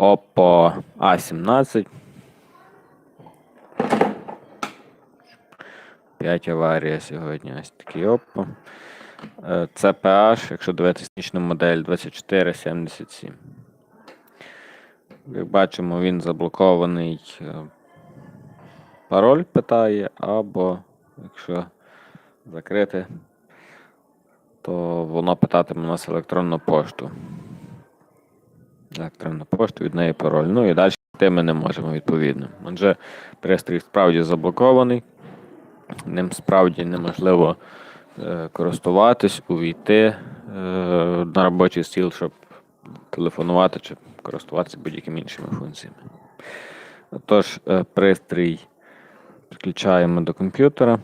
Oppo A17. 5 аварія сьогодні. Ось такий. Е, CPH, якщо дивитися нічну модель 2477. Як бачимо, він заблокований. е, Пароль питає, або якщо закрити, то воно питатиме у нас електронну пошту. Електронну пошту, від неї пароль. Ну і далі йти ми не можемо відповідно. Адже пристрій справді заблокований, ним справді неможливо е, користуватись, увійти е, на робочий стіл, щоб телефонувати чи користуватися будь-якими іншими функціями. Тож, е, пристрій підключаємо до комп'ютера.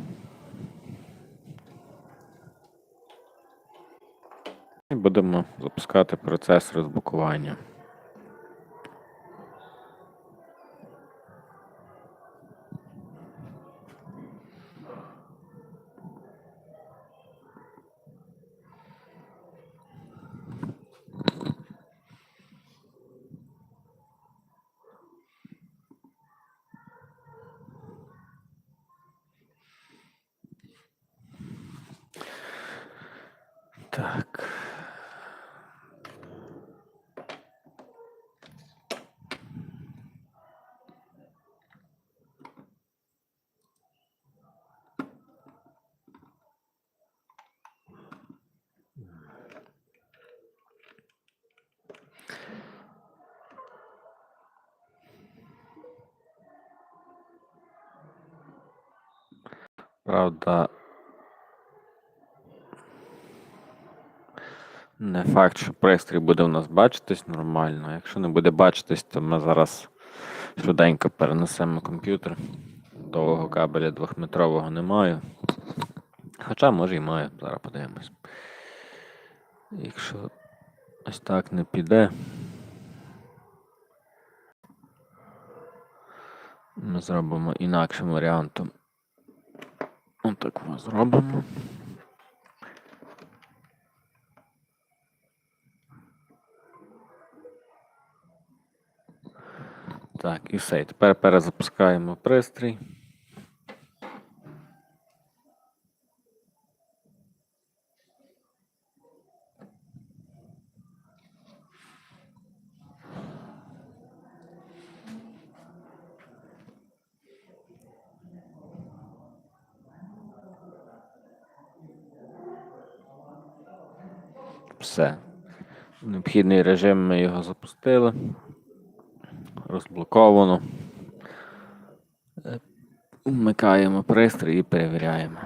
І будемо запускати процес розблокування. Так. Правда, не факт, що пристрій буде у нас бачитись нормально. Якщо не буде бачитись, то ми зараз швиденько перенесемо комп'ютер. Довгого кабеля двохметрового немає. Хоча, може і має, зараз подивимось. Якщо ось так не піде. Ми зробимо інакшим варіантом. Отак ми зробимо. Так, і все. Тепер перезапускаємо пристрій. Все. Необхідний режим ми його запустили. Розблоковано. Е, Вмикаємо пристрій і перевіряємо.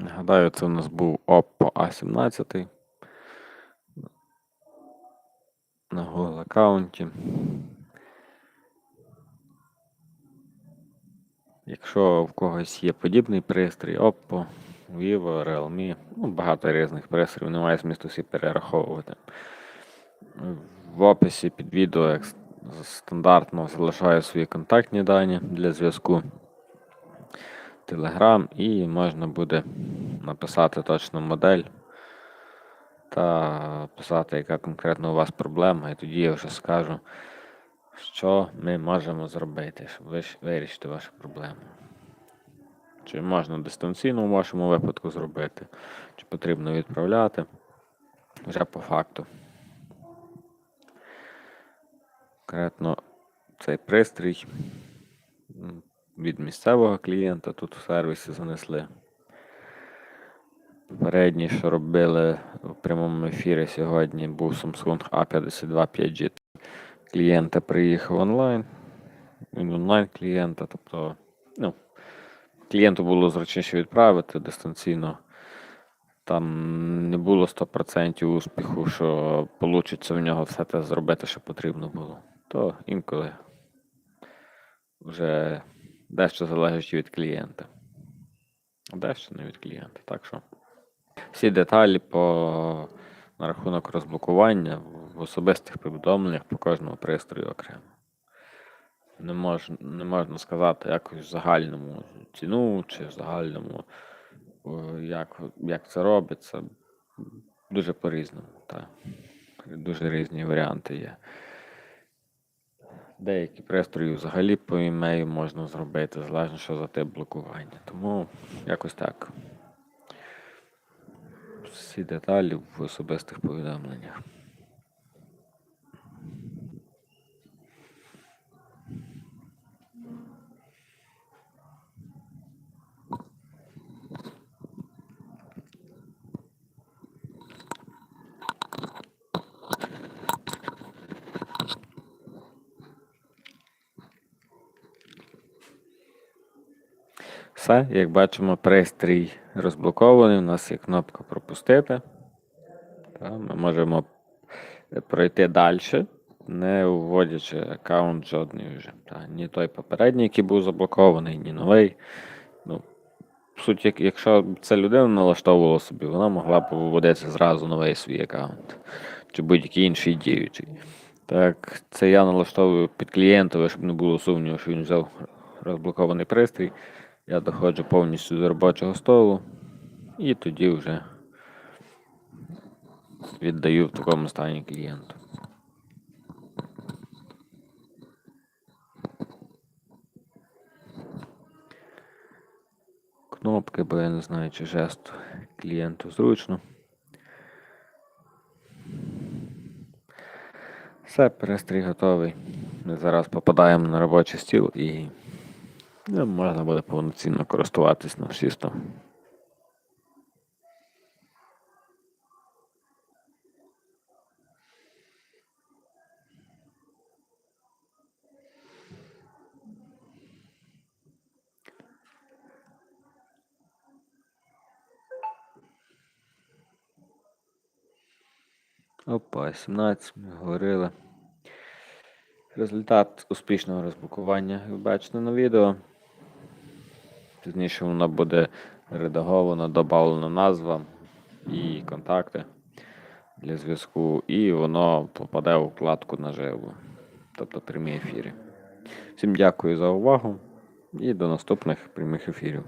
Нагадаю, це у нас був Oppo A17 на Google аккаунті. Якщо в когось є подібний пристрій, Oppo, Vivo, Realme, ну, багато різних пристроїв, немає змісту всі перераховувати. В описі під відео, як стандартно, залишаю свої контактні дані для зв'язку. Telegram і можна буде написати точну модель та писати, яка конкретно у вас проблема, і тоді я вже скажу, що ми можемо зробити, щоб вирішити вашу проблему. Чи можна дистанційно в вашому випадку зробити, чи потрібно відправляти вже по факту. Конкретно цей пристрій від місцевого клієнта тут в сервісі занесли. Попередній, що робили в прямому ефірі сьогодні, був Samsung A52 5G. Клієнта приїхав онлайн. Він онлайн клієнта, тобто, ну, клієнту було зручніше відправити дистанційно. Там не було 100% успіху, що вийде в нього все те зробити, що потрібно було. То інколи вже дещо залежить від клієнта. Дещо не від клієнта. Так що всі деталі по на рахунок розблокування в особистих повідомленнях по кожному пристрою окремо. Не, мож, не можна сказати якось в загальному ціну чи в загальному, як, як це робиться. Дуже по-різному. Дуже різні варіанти є. Деякі пристрої взагалі по імею можна зробити, залежно що за тип блокування. Тому якось так. Всі деталі в особистих повідомленнях. Все, як бачимо, пристрій розблокований. У нас є кнопка пропустити. Та, ми можемо пройти далі, не вводячи аккаунт жодний вже. Та, ні той попередній, який був заблокований, ні новий. Ну, в якщо ця людина налаштовувала собі, вона могла б вводити зразу новий свій аккаунт чи будь-який інший діючий. Так, це я налаштовую під клієнтове, щоб не було сумніву, що він взяв розблокований пристрій. Я доходжу повністю до робочого столу і тоді вже віддаю в такому стані клієнту. Кнопки, бо я не знаю, чи жест клієнту зручно. Все, пристрій готовий. Ми зараз попадаємо на робочий стіл і ну, можна буде повноцінно користуватись на всі 100. Опа, 17, ми говорили. Результат успішного розблокування ви бачите на відео. Пізніше воно буде редаговано, додавлена назва і контакти для зв'язку, і воно попаде у вкладку наживо, тобто прямі ефіри. Всім дякую за увагу і до наступних прямих ефірів.